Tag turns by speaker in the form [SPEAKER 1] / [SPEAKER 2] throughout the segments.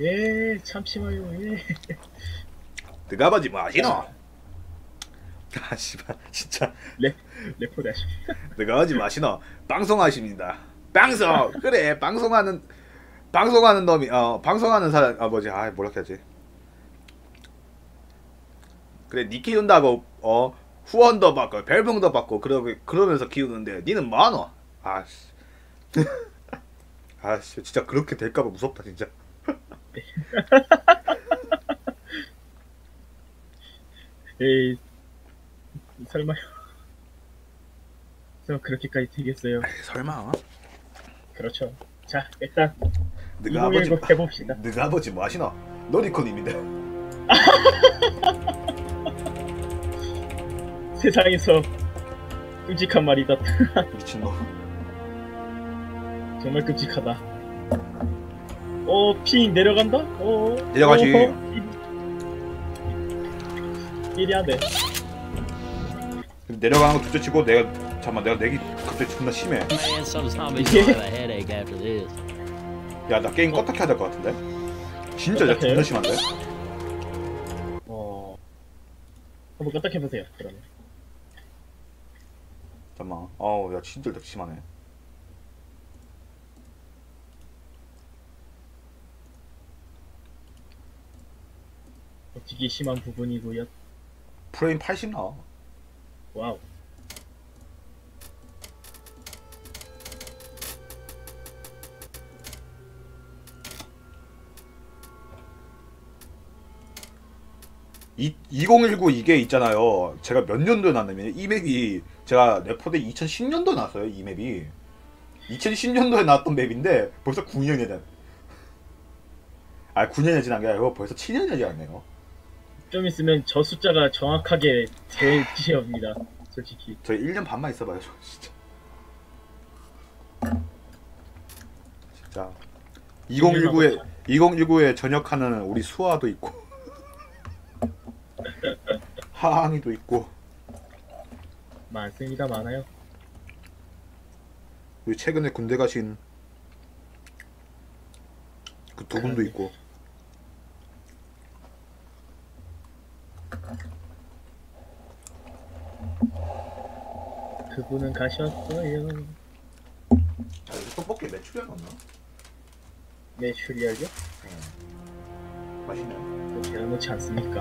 [SPEAKER 1] 예, 마요, 예.
[SPEAKER 2] 들어가보지 마시노. 아 씨발 진짜
[SPEAKER 1] 레포 다시.
[SPEAKER 2] 들어가지 마시노. 방송하십니다. 방송 그래 방송하는 방송하는 놈이 어 방송하는 사람 아 뭐지 아 뭐라 해야지. 그래 니 키운다고 어 후원도 받고 별풍도 받고 그러 그러면서 키우는데 니는 뭐하노? 아씨. 아 씨 진짜 그렇게 될까봐 무섭다 진짜.
[SPEAKER 1] 에이, 설마요. 저 그렇게까지 되겠어요.
[SPEAKER 2] 설마.
[SPEAKER 1] 그렇죠. 자, 일단
[SPEAKER 2] 너가 아버지
[SPEAKER 1] 2019 해봅시다.
[SPEAKER 2] 너가 아버지 뭐 하시노? 놀이코님인데.
[SPEAKER 1] 세상에서 끔찍한 말이다.
[SPEAKER 2] 미친놈.
[SPEAKER 1] 정말 끔찍하다. 오, 핑 내려간다? 오,
[SPEAKER 2] 내려가지.
[SPEAKER 1] 일이 안 돼.
[SPEAKER 2] 내려가는 거 둘째 치고 내가 잠만 내가 내기 갑자기 존나 심해. 야 나 게임 껐다 켜야 될 것 같은데. 진짜
[SPEAKER 1] 켜요?
[SPEAKER 2] 존나 심한데.
[SPEAKER 1] 어, 한번 껐다 해보세요. 그러면.
[SPEAKER 2] 잠만. 어우 야 진짜 심하네.
[SPEAKER 1] 되게 심한 부분이고요.
[SPEAKER 2] 프레임 80 나와.
[SPEAKER 1] 와우.
[SPEAKER 2] 이, 2019 이게 있잖아요. 제가 몇 년도에 나왔냐면 이 맵이 제가 레포드 2010년도에 나왔어요. 이 맵이 2010년도에 나왔던 맵인데 벌써 9년이 된. 아 9년이 지난 게 아니고 벌써 7년이 지났네요.
[SPEAKER 1] 좀 있으면 저 숫자가 정확하게 제 지역입니다. 솔직히.
[SPEAKER 2] 저희 1년 반만 있어봐요. 저 진짜. 진짜 2019에 2019에 전역하는 우리 수아도 있고 하항이도 있고
[SPEAKER 1] 많습니다, 많아요.
[SPEAKER 2] 우리 최근에 군대 가신 그 두 분도. 있고
[SPEAKER 1] 그분은 가셨어요.
[SPEAKER 2] 아, 여기 떡볶이 매출이 안 났나?
[SPEAKER 1] 매출이알죠?
[SPEAKER 2] 맛있네
[SPEAKER 1] 제가 놓지 않습니까?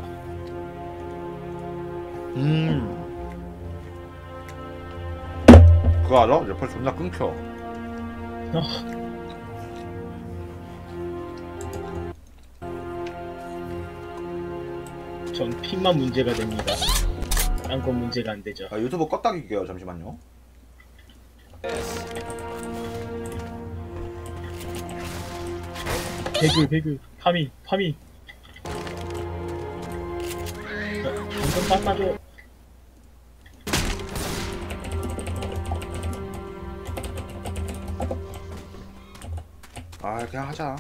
[SPEAKER 2] 음 그거 알아? 레펄 존나 끊겨
[SPEAKER 1] 전 핀만 문제가 됩니다. 딴 건 문제가 안 되죠.
[SPEAKER 2] 아, 유튜브 껐다 킬게요 잠시만요
[SPEAKER 1] 배그, 배그, 파미, 파미. 어, 방금 닦아줘.
[SPEAKER 2] 아 그냥 하자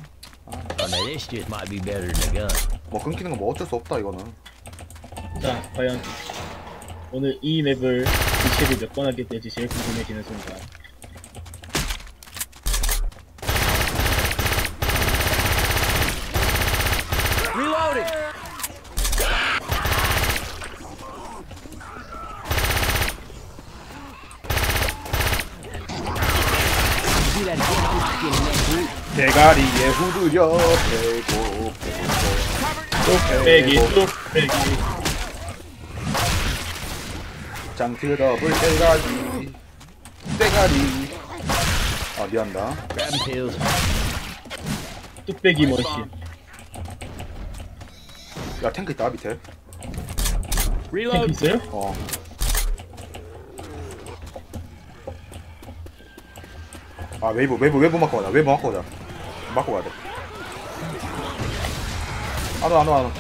[SPEAKER 3] I mean, this just might be better than a gun.
[SPEAKER 2] 뭐 끊기는 건 뭐 어쩔 수 없다 이거는
[SPEAKER 1] 자, 과연 오늘 이 맵을 유치를 몇 번 하게 될지 제일 궁금해지는 순간.
[SPEAKER 2] 대가리에 후드려 배고
[SPEAKER 1] 뚝배기, 뚝배기.
[SPEAKER 2] 장 트러블 대가리 대가리 아 미안다.
[SPEAKER 1] 뚝배기 머신.
[SPEAKER 2] 야 탱크 있다 밑에
[SPEAKER 1] 탱크
[SPEAKER 3] Reload.
[SPEAKER 1] 있어요?
[SPEAKER 2] 어 아, 웨이브, 웨이브, 웨이브 맞고 가자. 웨이브 맞고 가자. 맞고 가야 돼. 안 와, 안 와, 안 와.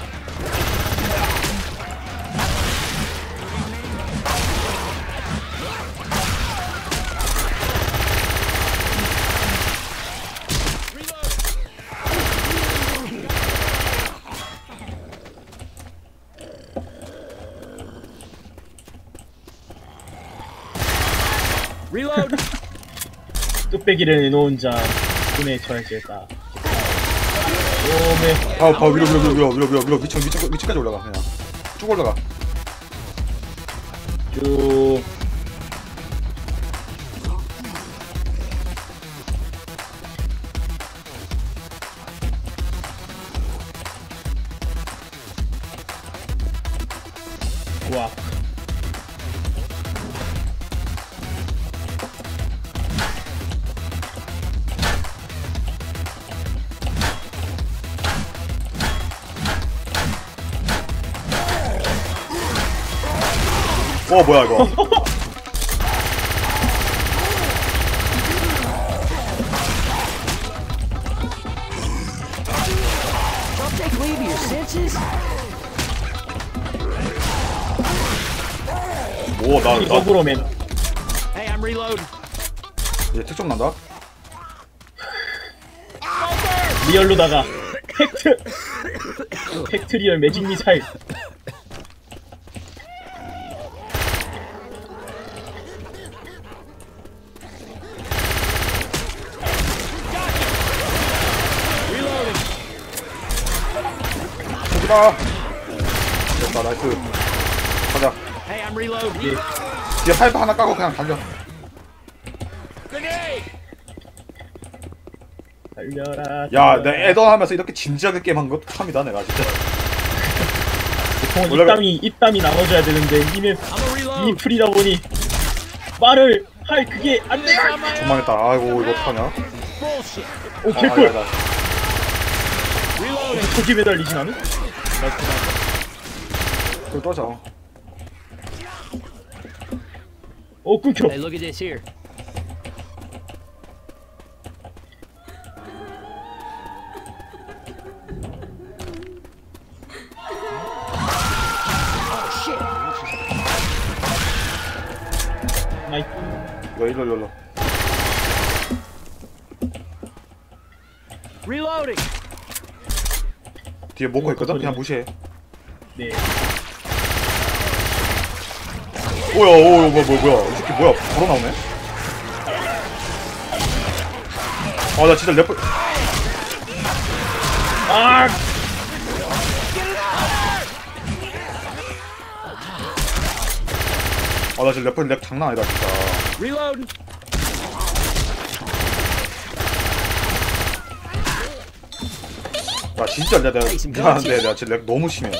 [SPEAKER 3] Reload.
[SPEAKER 1] 뚝배기를 내놓은 자, 손에 처해질까. 오메
[SPEAKER 2] 봐, 봐, 위로, 위로, 위로, 위로, 위로, 위로, 위로, 위층, 위층, 위층까지 올라가, 그냥. 쭉 올라가.
[SPEAKER 1] 쭉 와
[SPEAKER 2] 어, 뭐야, 이거.
[SPEAKER 3] Don't take leave of your senses.
[SPEAKER 2] 오, 나, 나,
[SPEAKER 1] 더불어맨
[SPEAKER 3] Hey, I'm reloading.
[SPEAKER 2] 이제 특종 난다?
[SPEAKER 1] 리얼로다가 팩트 팩트 리얼 매직 미사일
[SPEAKER 2] 저기다! 됐다, 나이스. 가자.
[SPEAKER 3] Hey, I'm reloading.
[SPEAKER 2] 뒤에 파이프 하나 까고 그냥 달려.
[SPEAKER 1] 달려라
[SPEAKER 2] 야, 내 애던 하면서 이렇게 진지하게 게임한 거 처음이다, 내가 진짜.
[SPEAKER 1] 보통
[SPEAKER 2] 원래-
[SPEAKER 1] 입담이 입담이 나눠져야 되는데 이맵
[SPEAKER 3] I'm a
[SPEAKER 1] 이. 풀이다 보니 말을 할 그게 안 돼.
[SPEAKER 2] 존망했다. 아이고, 이거 어떡하냐.
[SPEAKER 3] Bullshit.
[SPEAKER 1] 오
[SPEAKER 2] 아,
[SPEAKER 1] 개꿀.
[SPEAKER 2] 야, 나-
[SPEAKER 3] Reloading.
[SPEAKER 1] 매달리지 나는?
[SPEAKER 2] 그걸 떠져.
[SPEAKER 1] 오 끊겨.
[SPEAKER 3] Hey, look at this here. Oh shit.
[SPEAKER 1] 마이
[SPEAKER 2] 이거 일로, 일로, 일로.
[SPEAKER 3] Reloading.
[SPEAKER 2] 뒤에 먹고 있거든? 그냥 무시해.
[SPEAKER 1] 네.
[SPEAKER 2] 뭐야, 오, 뭐야, 뭐야, 뭐야. 이 새끼 뭐야, 바로 나오네? 아, 나 진짜 래퍼,
[SPEAKER 1] 아
[SPEAKER 2] 아, 나 지금 래퍼 랩 장난 아니다, 진짜. 나 진짜 내가, 내가 미안한데, 내가 지금 랩 너무 심해.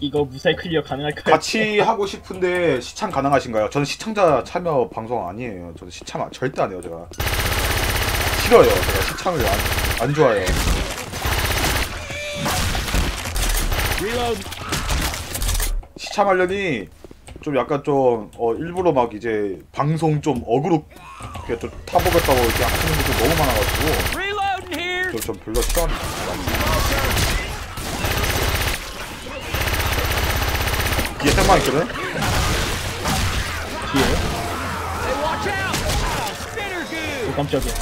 [SPEAKER 1] 이거 무사히 클리어 가능할까요?
[SPEAKER 2] 같이 하고 싶은데 시청 가능하신가요? 저는 시청자 참여 방송 아니에요. 저는 시청 안- 절대 안 해요, 제가. 싫어요, 제가 시청을 안, 안 좋아해요. 시참하려니 좀 약간 좀 어, 일부러 막 이제 방송 좀 어그로 좀 타보겠다고 이렇게 하시는 분들 너무 많아가지고 저좀 별로 싫어합니다. 뒤에 생방 있거든?
[SPEAKER 1] 뒤에.
[SPEAKER 3] Oh.
[SPEAKER 1] 오 깜짝이야.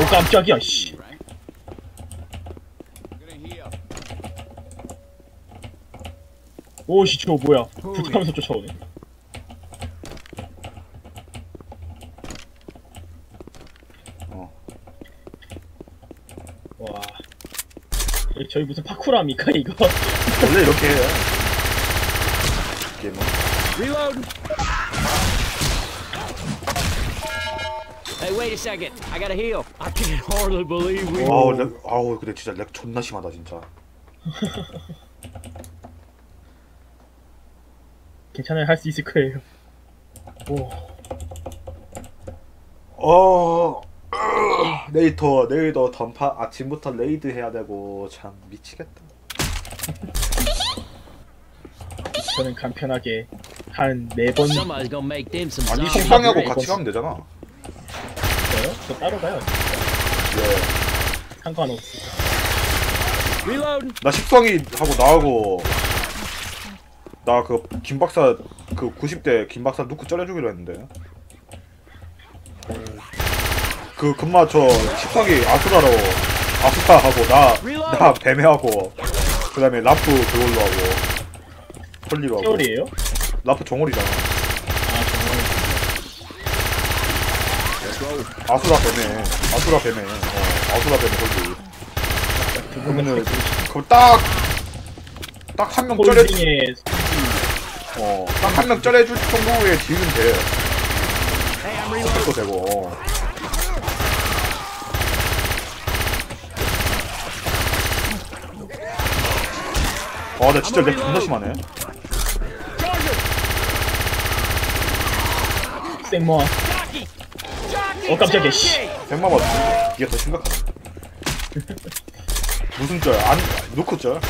[SPEAKER 1] 오 깜짝이야. 씨. 오씨 저 뭐야? 부탁하면서 쫓아오네.
[SPEAKER 2] 어.
[SPEAKER 1] 와. 저희 무슨 파쿠라입니까 이거?
[SPEAKER 2] 원래 이렇게 해. 게임은.
[SPEAKER 3] Reloading. Hey, wait a second. I gotta heal. I can hardly believe we.
[SPEAKER 2] 아우 렉, 아우 근데 진짜 렉 존나 심하다 진짜.
[SPEAKER 1] 괜찮아요 할 수 있을 거예요. 오.
[SPEAKER 2] 어 레이터 내일도 던파 아침부터 레이드 해야 되고 참 미치겠다.
[SPEAKER 1] 저는 간편하게 한 네번 저요?
[SPEAKER 2] 아니. 송상하고
[SPEAKER 1] 그래,
[SPEAKER 2] 같이. 가면 되잖아.
[SPEAKER 1] 저 따로 가요.
[SPEAKER 2] 예.
[SPEAKER 1] 상관없어.
[SPEAKER 2] 나 식성이 하고 나하고 나 그 김박사 그 90대 김박사 누구 쩔어주기로 했는데. 그 금마 저 식성이 아수라로 아수라 하고 나 나 뱀해하고 그 다음에 라프 그걸로 하고 헐리로 하고.
[SPEAKER 1] 세월이에요?
[SPEAKER 2] 라프 정월이잖아.
[SPEAKER 1] 아
[SPEAKER 2] 아수라 뱀에 아수라 뱀에 어 아수라 뱀에
[SPEAKER 1] 분은
[SPEAKER 2] 그러면은 그럼 딱딱 한명 쩔해
[SPEAKER 1] 홀딩의
[SPEAKER 2] 어 딱 한 명 쩔해줄 정도의 딜은 돼. 도 되고 어. 아, 나 진짜 렉 존나 심하네.
[SPEAKER 3] Jockey!
[SPEAKER 1] 어, 깜짝이야, 씨.
[SPEAKER 3] Jockey!
[SPEAKER 2] 백마봐 이게 더 심각하네. 무슨 쩔? 안 놓고 쩔?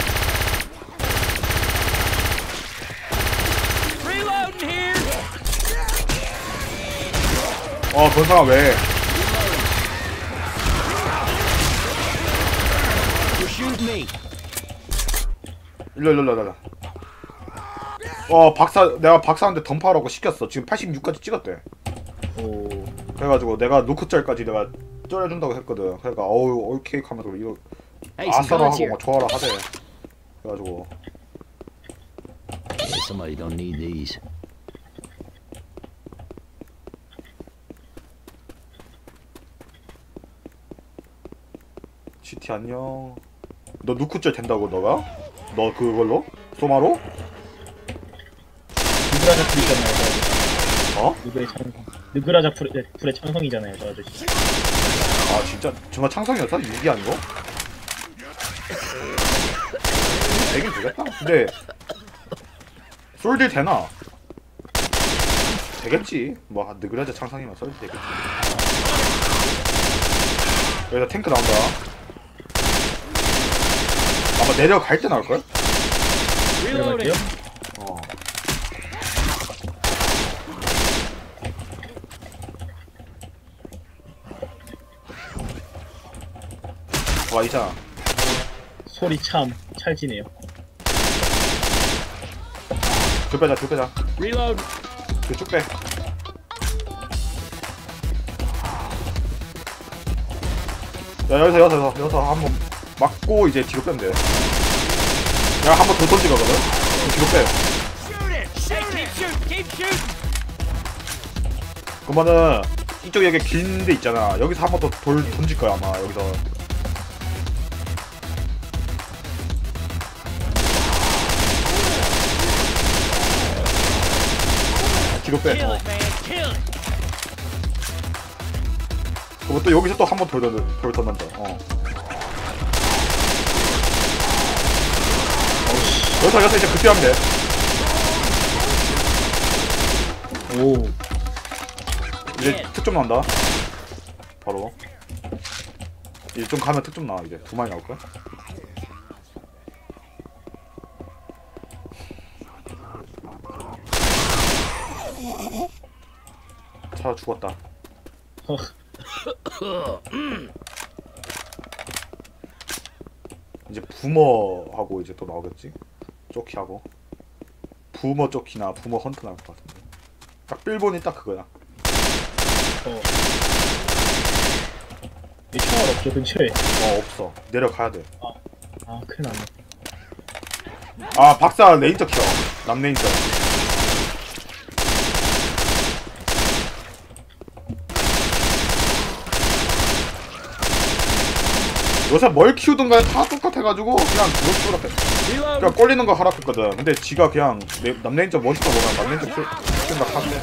[SPEAKER 2] 어, 건상아 왜?
[SPEAKER 3] You shoot me.
[SPEAKER 2] 일로 일로 일로 일로. 어, 박사 내가 박사한테 덤파라고 시켰어. 지금 86까지 찍었대.
[SPEAKER 1] 오
[SPEAKER 2] 그래가지고 내가 노크짤까지 내가 쩔어준다고 했거든. 그러니까 어우 올케이 하면서 이거 아싸라 하고. 막 좋아라 하대. 그래가지고
[SPEAKER 4] somebody don't need these.
[SPEAKER 2] GT 안녕. 너 누쿠짤 된다고 너가? 너 그걸로? 소마로?
[SPEAKER 1] 풀이잖아요 저 아저씨
[SPEAKER 2] 어?
[SPEAKER 1] 느그의 창성 풀의, 네, 풀의 창성이잖아요 저 아저씨
[SPEAKER 2] 아 진짜 정말 창성이었어? 이게 아니고? 되긴 되겠다. 근데 솔딜 되나? 되겠지. 뭐 느그라자 창성이면 솔딜 되겠지. 여기다 탱크 나온다. 아마 내려갈 때 나올걸?
[SPEAKER 1] 들어갈게요
[SPEAKER 2] 어. 와 이잖아.
[SPEAKER 1] 소리 참 찰지네요
[SPEAKER 2] 쭉 빼자 쭉 빼자.
[SPEAKER 3] Reload.
[SPEAKER 2] 그쭉 빼. 야 여기서 여기서 여기서 여기서 한번 맞고 이제 뒤로 빼면 돼. 내가 한 번 더 던지거든. 뒤로 빼.
[SPEAKER 3] Shoot it! Hey, keep shooting! Keep shooting!
[SPEAKER 2] 그러면은 이쪽에 여기 긴 데 있잖아. 여기서 한 번 더 돌 던질 거야 아마 여기서. 뒤로 빼. 어. 그리고 또 여기서 또 한 번 돌 던져 돌 던져. 어. 여기서 여기서 이제 그때 하면 돼.
[SPEAKER 1] 오
[SPEAKER 2] 이제 특점 나온다. 바로. 이제 좀 가면 특점 나와 이제 두 마리 나올 거야. 차 죽었다.
[SPEAKER 1] 허,
[SPEAKER 2] 이제 부머하고 이제 또 나오겠지. 쪼키하고. 부머 쪼키나 부머 헌트 나올 것 같은데. 딱 빌본이 딱 그거야.
[SPEAKER 1] 어. 이 총알 없죠 근처에
[SPEAKER 2] 어 없어. 내려가야 돼.
[SPEAKER 1] 아 큰일 났네
[SPEAKER 2] 아 박사 레인저 켜. 남 레인저. 요새 뭘 키우든 간에 다 똑같아가지고 그냥 그거.
[SPEAKER 3] Reload!
[SPEAKER 2] 그냥 꼴리는 거 하라 했거든. 근데 지가 그냥 레, 남 레인저 멋있다 보면 남 레인저 키우, 키운다 하대.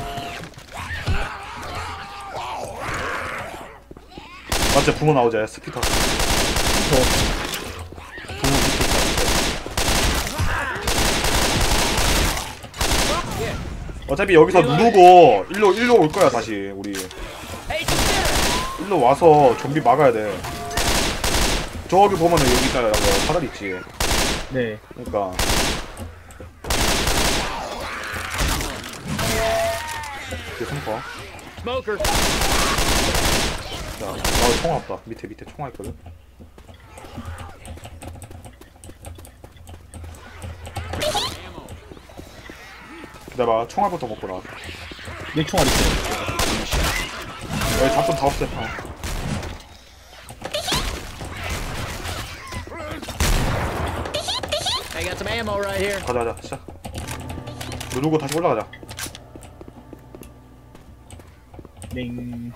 [SPEAKER 2] 맞지? 부모 나오자 스피터. 부모 있다. 어차피 여기서 누르고 일로 일로 올 거야 다시 우리! 일로 와서 좀비 막아야 돼. 저기 보면은 여기 있잖아, 여기 사다리 있지.
[SPEAKER 1] 네
[SPEAKER 2] 그러니까 그 성과.
[SPEAKER 3] Smoker!
[SPEAKER 2] 자, 나 총알 없다. 밑에 밑에 총알 있거든. 기다려봐, 총알부터 먹고 나.
[SPEAKER 1] 내 총알 있어요
[SPEAKER 2] 여기 잡좀 다 없애. 어.
[SPEAKER 4] got some ammo right here.
[SPEAKER 2] 가자, 가자, 시작. 누르고 다시 올라가자.
[SPEAKER 1] 땡.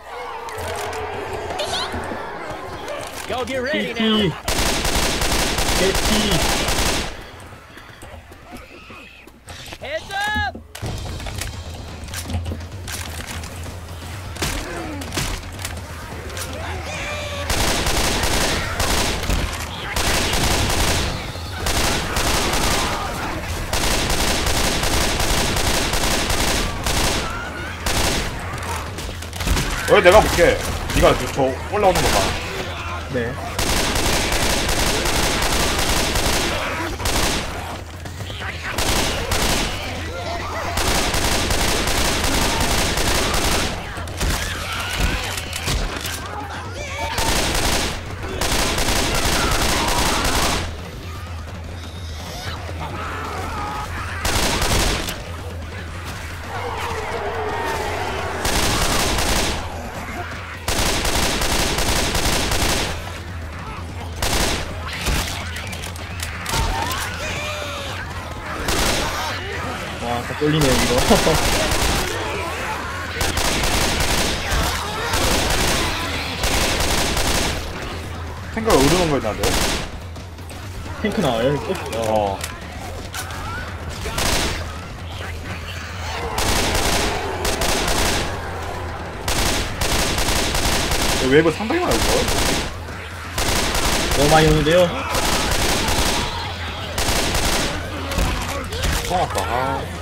[SPEAKER 3] Y'all get ready now.
[SPEAKER 1] PT. 개티.
[SPEAKER 2] 여기 내가 볼게. 네가 저, 저 올라오는 거 봐.
[SPEAKER 1] 네. 쫄리네요, 이거.
[SPEAKER 2] 생각을 오르는 거였는데
[SPEAKER 1] 탱크 나와요, 이거? 어.
[SPEAKER 2] 어. 웨이브 상당히 많을 걸.
[SPEAKER 1] 너무 많이 오는데요?
[SPEAKER 2] 총 아까.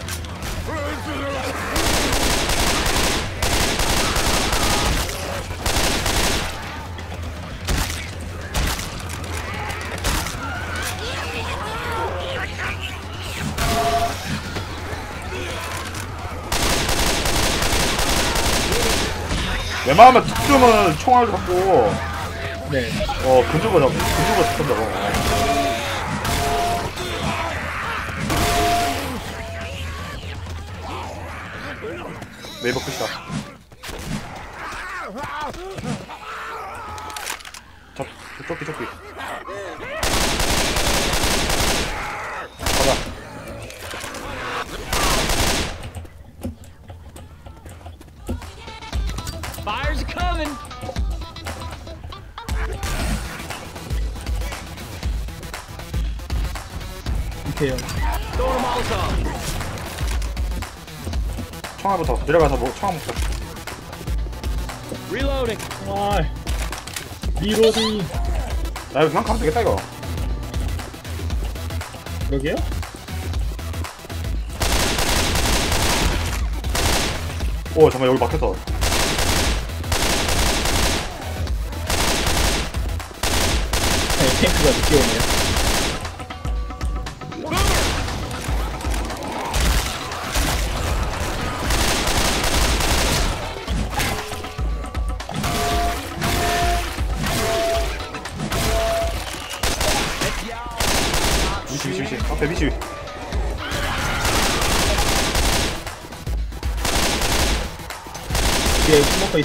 [SPEAKER 2] 웬만하면 특수는 총알 갖고.
[SPEAKER 1] 네.
[SPEAKER 2] 어 근주가 잡 근주가 잡힌다고 웨이버 끝이다. 잡 쫓기 쫓기 총알부터 내려가서 뭐 먹자
[SPEAKER 3] Reloading.
[SPEAKER 1] 아, 리로딩.
[SPEAKER 2] 나 이거 그냥 가면 되겠다 이거
[SPEAKER 1] 그러게요?
[SPEAKER 2] 오 잠깐 여기 막혔어
[SPEAKER 1] 네, 탱크가 늦게 오네요.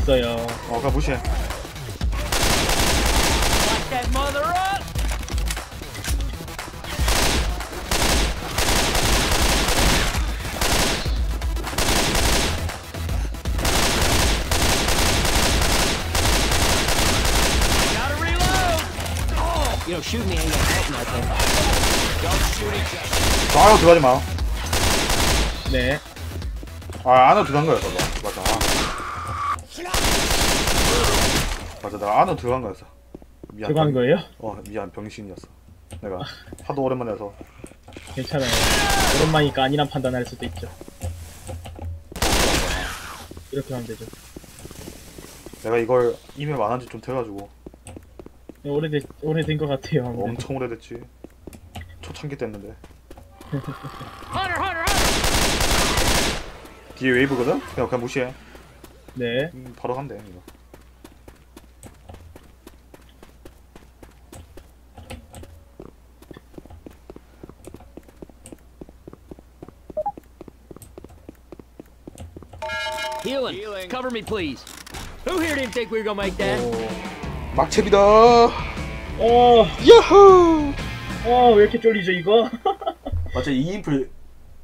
[SPEAKER 1] 있어요.
[SPEAKER 2] 어 그냥 무시해
[SPEAKER 3] Light that mother up! Gotta reload! You know, shooting me ain't gonna help nothing. Don't shoot each other.
[SPEAKER 2] 저 안으로 들어가지 마
[SPEAKER 1] 네.
[SPEAKER 2] 아 안으로 들어간 거였어 너 맞아 내가 안으로 들어간 거였어 미안
[SPEAKER 1] 들어간 거예요?
[SPEAKER 2] 어 미안 병신이었어 내가 하도 오랜만에 해서
[SPEAKER 1] 괜찮아요. 오랜만이니까 아니란 판단할 수도 있죠. 이렇게 하면 되죠.
[SPEAKER 2] 내가 이걸 이메일 안 한지 좀 돼가지고
[SPEAKER 1] 네, 오래된, 오래된 것 같아요. 아무래도.
[SPEAKER 2] 엄청 오래됐지 초창기 때였는데! 뒤에 웨이브거든? 그냥 그냥 무시해
[SPEAKER 1] 네.
[SPEAKER 2] 음, 바로 간대 이거
[SPEAKER 3] Healing. Cover me, please. Who here didn't think we were gonna make that?
[SPEAKER 2] 막채비다
[SPEAKER 1] 어,
[SPEAKER 2] 야호
[SPEAKER 1] 어, 왜 이렇게 쫄리죠, 이거?
[SPEAKER 2] 맞아 2인풀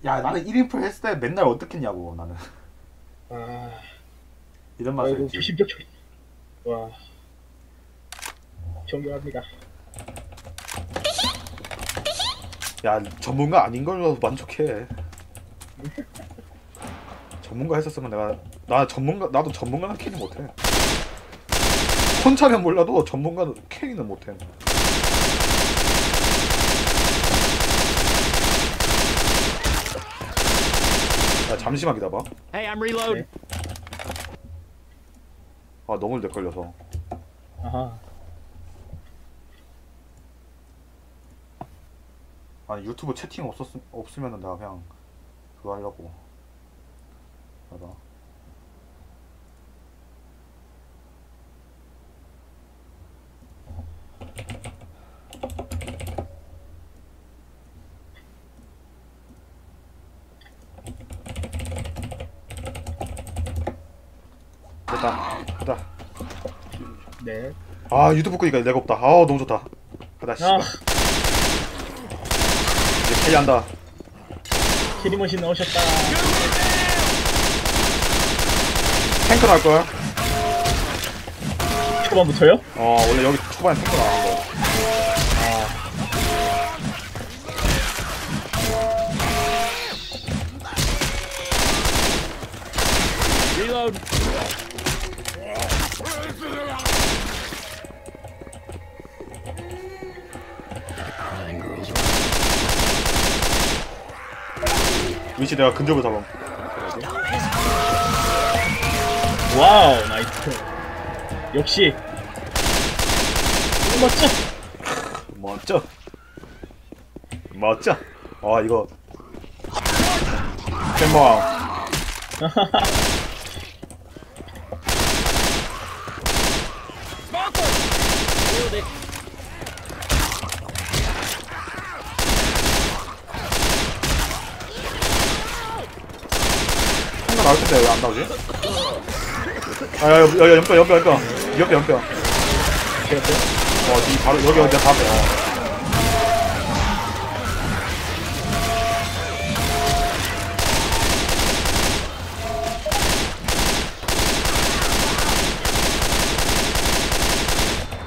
[SPEAKER 2] 야 나는 1인풀 했을 때 맨날 어떻겠냐고 나는
[SPEAKER 1] 아,
[SPEAKER 2] 이런 맛을 지
[SPEAKER 1] 부심적 처리. 와, 존경합니다.
[SPEAKER 2] 야 전문가 아닌 걸로 만족해 전문가 했었으면 내가 나 전문가 나도 전문가는 캐리 못해. 혼자면 몰라도 전문가는 캐리는 못해. 야 잠시만 기다봐.
[SPEAKER 3] Hey, I'm reloading.
[SPEAKER 2] 아 너무 내 걸려서.
[SPEAKER 1] 아하,
[SPEAKER 2] 아니 유튜브 채팅 없었 없으면은 내가 그냥 그거 하려고 봐봐. 됐다. 됐다.
[SPEAKER 1] 네.
[SPEAKER 2] 아 유튜브 끄니까 내가 없다. 아 너무 좋다. 가다 씨발.
[SPEAKER 1] 아,
[SPEAKER 2] 이제 캐리한다.
[SPEAKER 1] 캐리머신 나오셨다.
[SPEAKER 2] 탱크 나올걸
[SPEAKER 1] 초반부터요?
[SPEAKER 2] 어 원래 여기 초반에 탱크 나온 거
[SPEAKER 3] Reload.
[SPEAKER 4] Fine girls are
[SPEAKER 2] 위치 내가 근접을 잡아
[SPEAKER 1] 와우, 나이스. 역시. 멋져.
[SPEAKER 2] 멋져 멋져 아 이거. 탱크 나올 텐데 왜 안 나오지? 아야 여기 연뼈 연뼈 연뼈 연뼈 연뼈 어이 바로 여기 여기 바로. 어.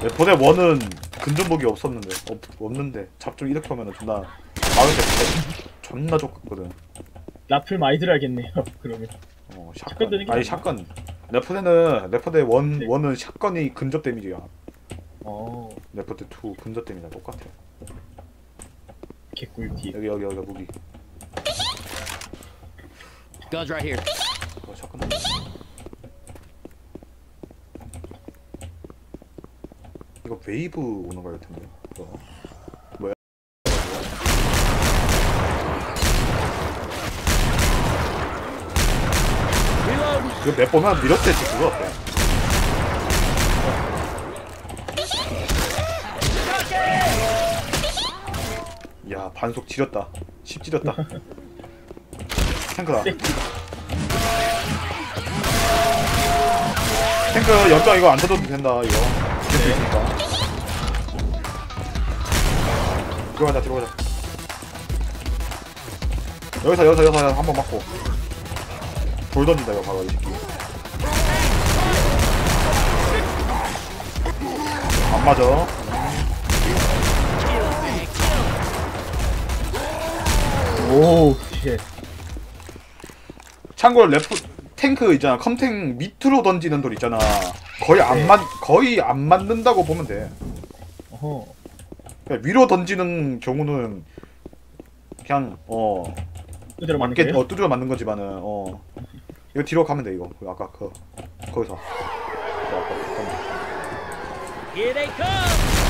[SPEAKER 2] 네, 보내 원은 근접목이 없었는데 없, 없는데 잡종 이렇게 오면은 존나 마음에 때 존나 좋거든.
[SPEAKER 1] 라플 많이 들어야겠네요, 그러면.
[SPEAKER 2] 어,
[SPEAKER 1] 샷건
[SPEAKER 2] 아니 샷건. 레포대는 레포대 원
[SPEAKER 1] 네.
[SPEAKER 2] 원은 샷건이 근접 데미지야.
[SPEAKER 1] 어,
[SPEAKER 2] 레포대 2 근접 데미지랑 똑같아.
[SPEAKER 1] 개꿀팁.
[SPEAKER 2] 여기 여기 여기 무기.
[SPEAKER 3] Guns right here.
[SPEAKER 2] 어, 샷건. 이거 웨이브 오는 거일 텐데. 이거. 뭐야? 이거 맵 보면 미러테지 그거 어때? 야 반속 지렸다. 10 지렸다. 탱크다. 탱크 연장 이거 안 쳐도 된다 이거. 될수 있으니까. 들어가자 들어가자. 여기서 여기서 여기서 한 번 맞고. 돌 던진다 이거 봐봐 이 새끼. 안 맞아.
[SPEAKER 1] 오, 쉣.
[SPEAKER 2] 참고로 레프 탱크 있잖아 컴탱 밑으로 던지는 돌 있잖아 거의 안 맞 거의 안 맞는다고 보면 돼
[SPEAKER 1] 어허.
[SPEAKER 2] 그냥 위로 던지는 경우는 그냥 어
[SPEAKER 1] 그대로 맞는 거예요?
[SPEAKER 2] 어 두드려 맞는 거지만은 어 이거 뒤로 가면 돼 이거 그 아까 그 거기서.
[SPEAKER 3] Here they come.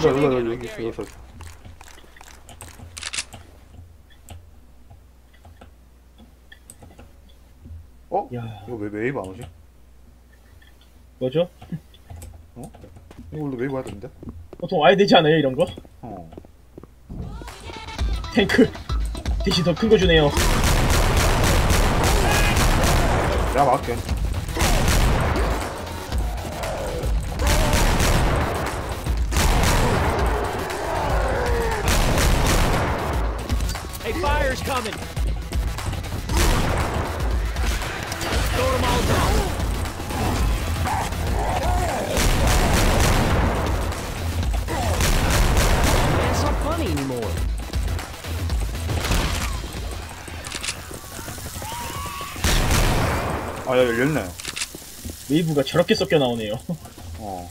[SPEAKER 2] 이거 이거 이거 여기 있 어 이거 어?
[SPEAKER 1] 야,
[SPEAKER 2] 이거 왜 웨이브 안 오지?
[SPEAKER 1] 뭐죠?
[SPEAKER 2] 이걸로 웨이브 하던데?
[SPEAKER 1] 보통 와야 되지 않아요 이런 거?
[SPEAKER 2] 어.
[SPEAKER 1] 탱크 대신 더 큰 거 주네요
[SPEAKER 2] 내가 막을게.
[SPEAKER 1] 웨이브가 저렇게 섞여 나오네요
[SPEAKER 2] 어.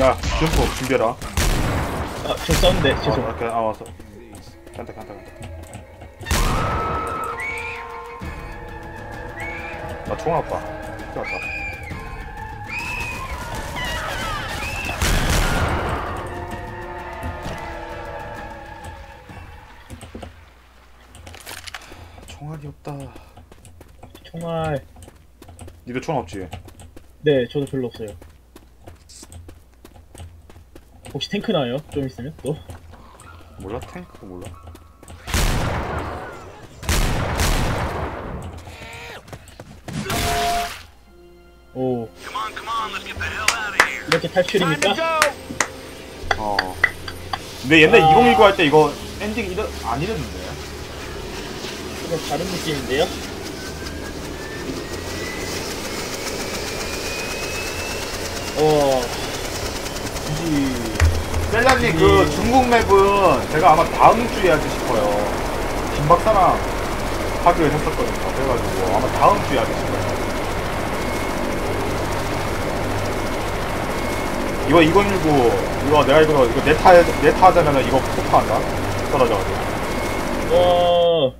[SPEAKER 2] 야, 점프 준비해라.
[SPEAKER 1] 아 저 썼는데
[SPEAKER 2] 어,
[SPEAKER 1] 죄송
[SPEAKER 2] 이렇게 아 왔어. 간다 간다 간다. 나 총알 없다. 큰일 났다. 총알이 없다.
[SPEAKER 1] 총알
[SPEAKER 2] 니도 총 없지?
[SPEAKER 1] 네 저도 별로 없어요 혹시 탱크 나와요? 좀 있으면 또?
[SPEAKER 2] 몰라? 탱크 몰라?
[SPEAKER 1] 오 이렇게 탈출입니까?
[SPEAKER 2] 어. 근데 옛날
[SPEAKER 1] 아.
[SPEAKER 2] 2019 할 때 이거 엔딩 이러, 안 이랬는데.
[SPEAKER 1] 이건 다른 느낌인데요? 어...
[SPEAKER 2] 셀라님 그 중국 맵은 제가 아마 다음 주에 하지 싶어요. 김 박사랑 하기로 했었거든요. 그래가지고 아마 다음 주에 하지 싶어요. 이거 2019 이거 내가 이거 이거 네타 네타 하자면은 이거 폭파한다. 떨어져가지고.
[SPEAKER 1] 어...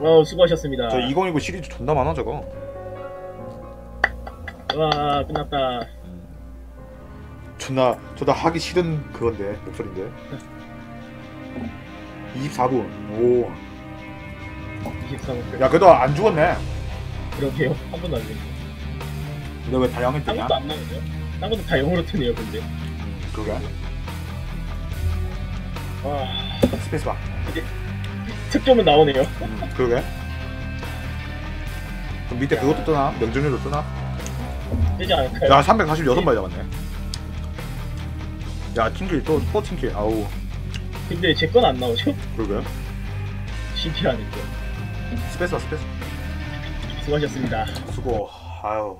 [SPEAKER 1] 어 수고하셨습니다
[SPEAKER 2] 저 2019 시리즈 존나 많아 저거.
[SPEAKER 1] 와 끝났다
[SPEAKER 2] 존나 존나 하기 싫은 그건데 목소리인데. 24분. 오.
[SPEAKER 1] 23분
[SPEAKER 2] 야 그래도 안 죽었네.
[SPEAKER 1] 그러게요 한 번도 안 됐네
[SPEAKER 2] 근데 왜 다양을
[SPEAKER 1] 딴
[SPEAKER 2] 뜨냐?
[SPEAKER 1] 것도 안 나오네요 딴 것도 다 영어로 뜨네요 근데
[SPEAKER 2] 그게
[SPEAKER 1] 와
[SPEAKER 2] 스페이스바.
[SPEAKER 1] 특점은 나오네요
[SPEAKER 2] 음, 그러게. 그럼 밑에 그것도 뜨나? 명중률도 뜨나?
[SPEAKER 1] 되지 않을까요?
[SPEAKER 2] 야, 346발 잡았네. 야, 팀킬 또, 또 팀킬. 아우,
[SPEAKER 1] 근데 제 건 안 나오죠?
[SPEAKER 2] 그러게.
[SPEAKER 1] 신기하네 또
[SPEAKER 2] 스페이스바, 스페이스.
[SPEAKER 1] 수고하셨습니다
[SPEAKER 2] 수고. 아유.